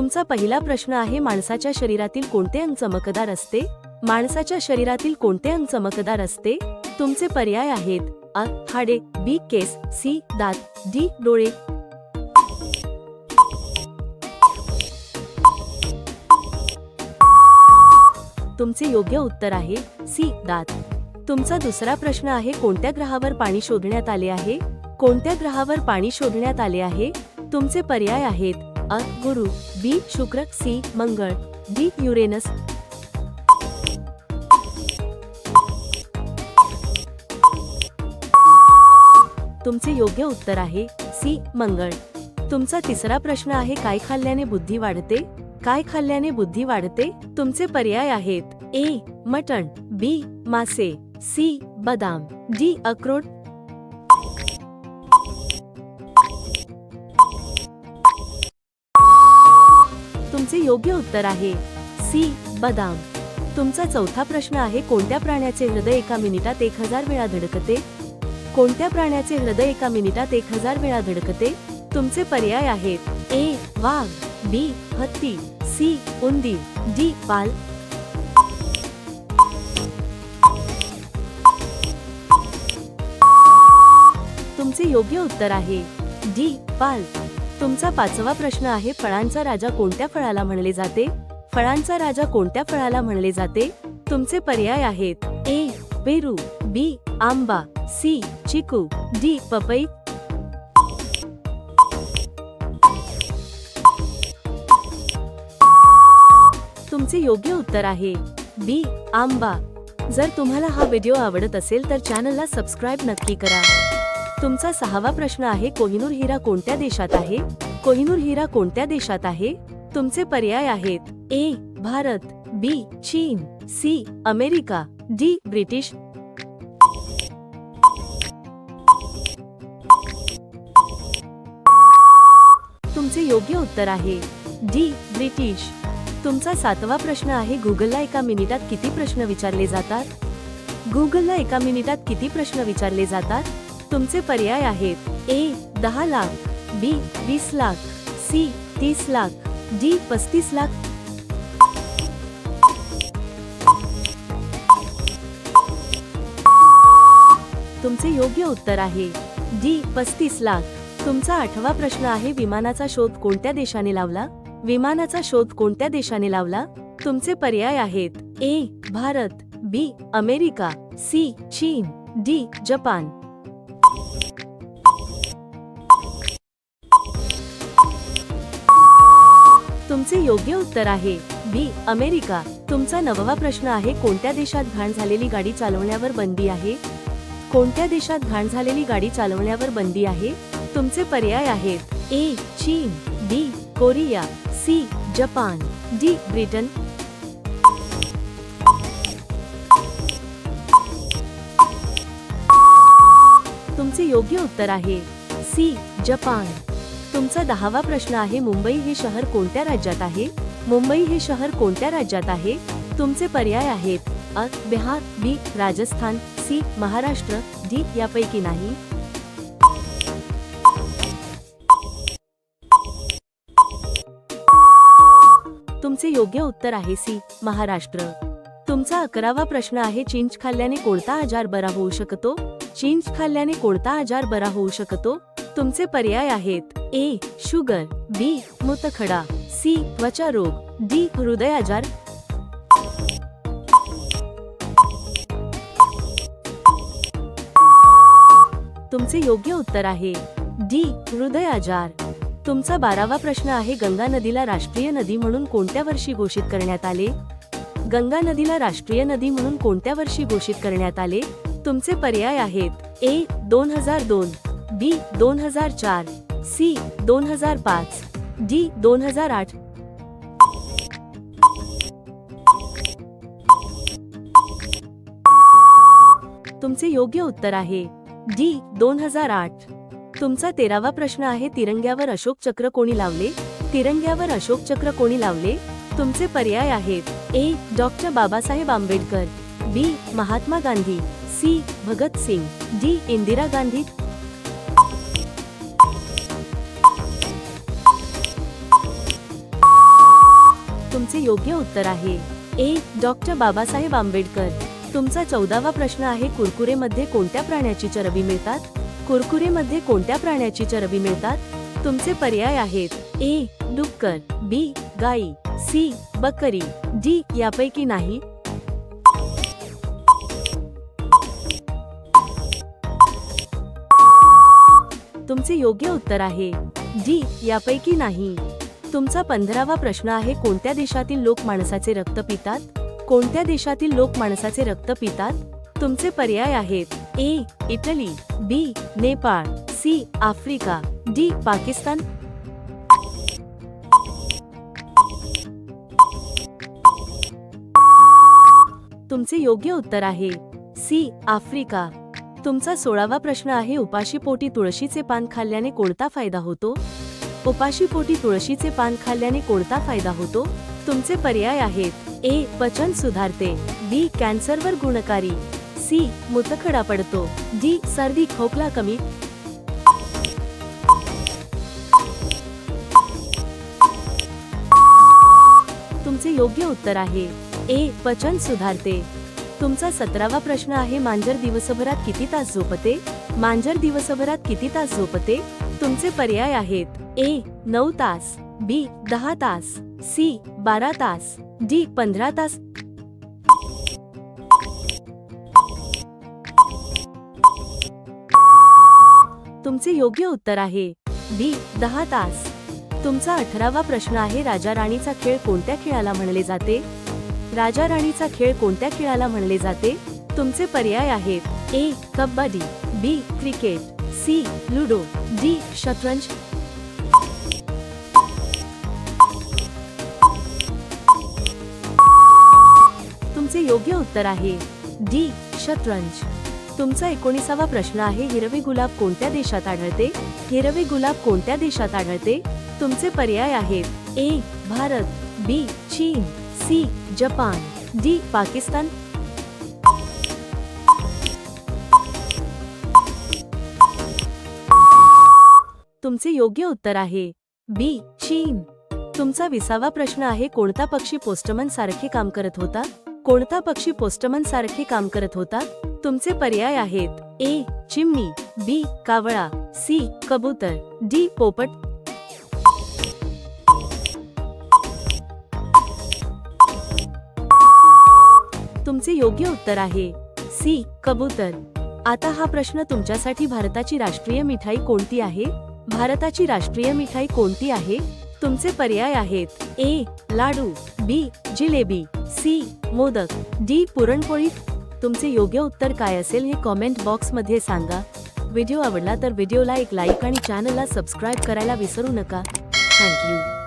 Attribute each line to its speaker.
Speaker 1: तुमचा पहिला प्रश्न आहे माणसाच्या शरीरातील कोणते अंग चमकदार असते? माणसाच्या शरीरातील कोणते अंग चमकदार असते? तुमचे पर्याय आहेत अ हाडे बी केस सी दात डी डोळे. तुमचे योग्य उत्तर आहे सी दात. तुमचा दुसरा प्रश्न आहे कोणत्या ग्रहावर पाणी शोधण्यात आले आहे? कोणत्या ग्रहावर पाणी शोधण्यात आले आहे? तुमचे पर्याय आहेत अ गुरु. बी शुक्र सी मंगळ डी युरेनस. तुमचे योग्य उत्तर आहे सी मंगळ. तुमचा तिसरा प्रश्न आहे काय खाल्ल्याने बुद्धी वाढते? काय खाल्ल्याने बुद्धी वाढते? तुमचे पर्याय आहेत ए मटण बी मासे सी बदाम डी अक्रोड याचे योग्य उत्तर आहे. सी. बदाम. तुमचा चौथा प्रश्न आहे कोणत्या प्राण्याचे हृदय एका मिनिटात एक हजार वेळा धडकते? कोणत्या प्राण्याचे हृदय एका मिनिटात एक हजार वेळा धडकते? तुमचे पर्याय आहेत. ए. वाघ. बी. हत्ती. सी. उंदी. डी. पाल. तुमचे योग्य उत्तर आहे. डी. पाल. तुमचा पाचवा प्रश्न आहे फळांचा राजा कोणत्या फळाला म्हणले जाते? फळांचा राजा कोणत्या फळाला म्हणले जाते? तुमचे पर्याय आहेत ए पेरू बी आंबा सी चिकू डी पपई. तुमचे योग्य उत्तर आहे बी आंबा. जर तुम्हाला हा व्हिडिओ आवडत असेल तर चॅनलला सबस्क्राईब नक्की करा. तुमचा सहावा प्रश्न आहे कोहिनूर हिरा कोणत्या देशात आहे? कोहिनूर हिरा कोणत्या देशात आहे? तुमचे पर्याय आहेत ए भारत बी चीन सी अमेरिका डी ब्रिटिश. तुमचे योग्य उत्तर आहे डी ब्रिटिश. तुमचा सातवा प्रश्न आहे गुगलला एका मिनिटात किती प्रश्न विचारले जातात? गुगलला एका मिनिटात किती प्रश्न विचारले जातात? तुमचे पर्याय आहेत. ए दहा लाख बी वीस लाख सी तीस लाख डी पस्तीस लाख. तुमचे योग्य उत्तर आहे. डी पस्तीस लाख. तुमचा आठवा प्रश्न आहे विमानाचा शोध कोणत्या देशाने लावला? विमानाचा शोध कोणत्या देशाने लावला? तुमचे पर्याय आहेत. A Bharat B America C चीन डी जपान. तुमचे योग्य उत्तर आहे. B America. तुमचा नववा प्रश्न आहे, कोणत्या देशात घाण झालेली गाडी चालवण्यावर बंदी आहे? कोणत्या देशात घाण झालेली गाडी चालवण्यावर बंदी आहे? तुमचे पर्याय आहेत. ए चीन. B Korea. C Japan. D Britain. तुमचे योग्य उत्तर आहे. C Japan. तुमचा दहावा प्रश्न आहे मुंबई हे शहर कोणत्या राज्यात आहे? मुंबई हे शहर कोणत्या राज्यात आहे? तुमचे पर्याय आहेत अ Bihar B Rajasthan C Maharashtra D यापैकी नाही. तुमचे योग्य उत्तर आहे सी महाराष्ट्र. तुमचा अकरावा प्रश्न आहे चिंच खाल्ल्याने कोणता आजार बरा होऊ शकतो? चिंच खाल्ल्याने कोणता आजार बरा होऊ शकतो? तुमचे पर्याय आहेत. ए शुगर बी मूतखडा सी त्वचा रोग डी हृदय आजार तुमचे योग्य उत्तर आहे. डी हृदय आजार तुमचा बारावा प्रश्न आहे गंगा नदीला राष्ट्रीय नदी म्हणून कोणत्या वर्षी घोषित करण्यात आले? गंगा नदीला राष्ट्रीय नदी म्हणून कोणत्या वर्षी घोषित करण्यात आले? तुमचे पर्याय आहेत. ए दोन हजार दोन. बी दोन हजार चार सी दोन हजार पाच डी दोन हजार आठ. तुमचे योग्य उत्तर आहे. डी दोन हजार आठ. तुमचा तेरावा प्रश्न आहे तिरंग्यावर अशोक चक्र कोणी लावले? तिरंग्यावर अशोक चक्र कोणी लावले? तुमचे पर्याय आहेत. A doctor Babasaheb Ambedkar B Mahatma Gandhi C Bhagat Singh D Indira Gandhi याचे योग्य उत्तर आहे. A doctor Babasaheb Ambedkar. तुमचा चौदावा प्रश्न आहे कुरकुरेमध्ये कोणत्या प्राण्याची चरबी मिळतात? कुरकुरेमध्ये कोणत्या प्राण्याची चरबी मिळतात? तुमचे पर्याय आहेत. ए डुक्कर. बी गाई. सी बकरी. डी यापैकी नाही. तुमचे योग्य उत्तर आहे. डी यापैकी नाही. तुमचा पंधरावा प्रश्न आहे कोणत्या देशातील लोक माणसाचे रक्त पितात? कोणत्या देशातील लोक माणसाचे रक्त पितात? तुमचे पर्याय आहेत A Italy B Nepal C Africa D Pakistan. तुमचे योग्य उत्तर आहे सी आफ्रिका. तुमचा सोळावा प्रश्न आहे उपाशीपोटी तुळशीचे पान खाल्ल्याने कोणता फायदा होतो? उपाशीपोटी तुळशीचे पान खाल्ल्याने कोणता फायदा होतो? तुमचे पर्याय आहेत. ए. पचन सुधारते. बी. कॅन्सरवर गुणकारी. सी. मुतखडा पडतो. डी. सर्दी खोकला कमी. तुमचे योग्य उत्तर आहे. ए. पचन सुधारते. तुमचा सतरावा प्रश्न आहे मांजर दिवसभरात किती तास झोपते? मांजर दिवसभरात किती तास झोपते? तुमचे पर्याय आहेत. ए नऊ तास बी दहा तास सी बारा तास डी पंधरा तास. तुमचे योग्य उत्तर आहे. बी दहा तास. तुमचा अठरावा प्रश्न आहे राजा राणीचा खेळ कोणत्या खेळाला म्हणले जाते? राजा राणीचा खेळ कोणत्या खेळाला म्हणले जाते? तुमचे पर्याय आहेत. A kabaddi B cricket. C ludo D शतरंज. तुमचे योग्य उत्तर आहे डी शतरंज. तुमचा एकोणीसावा प्रश्न आहे हिरवे गुलाब कोणत्या देशात आढळते? हिरवे गुलाब कोणत्या देशात आढळते? तुमचे पर्याय आहेत ए भारत बी चीन सी जपान डी पाकिस्तान. तुमचे योग्य उत्तर आहे. बी. चीन. तुमचा विसावा प्रश्न आहे कोणता पक्षी पोस्टमन सारखे काम करत होता? कोणता पक्षी पोस्टमन सारखे काम करत होता? तुमचे पर्याय आहेत. ए. चिमणी. बी. कावळा. सी. कबूतर. डी. पोपट. तुमचे योग्य उत्तर आहे. सी. कबूतर. आता हा प्रश्न तुमच्यासाठी भारताची राष्ट्रीय मिठाई कोणती आहे? भारताची राष्ट्रीय मिठाई कोणती आहे? तुमचे पर्याय आहेत. A ladoo. B jalebi. C modak. D puranpoli. तुमचे योग्य उत्तर काय असेल हे कॉमेंट बॉक्समध्ये सांगा. व्हिडिओ आवडला तर व्हिडिओला एक लाईक आणि चॅनलला सबस्क्राईब करायला विसरू नका. थँक्यू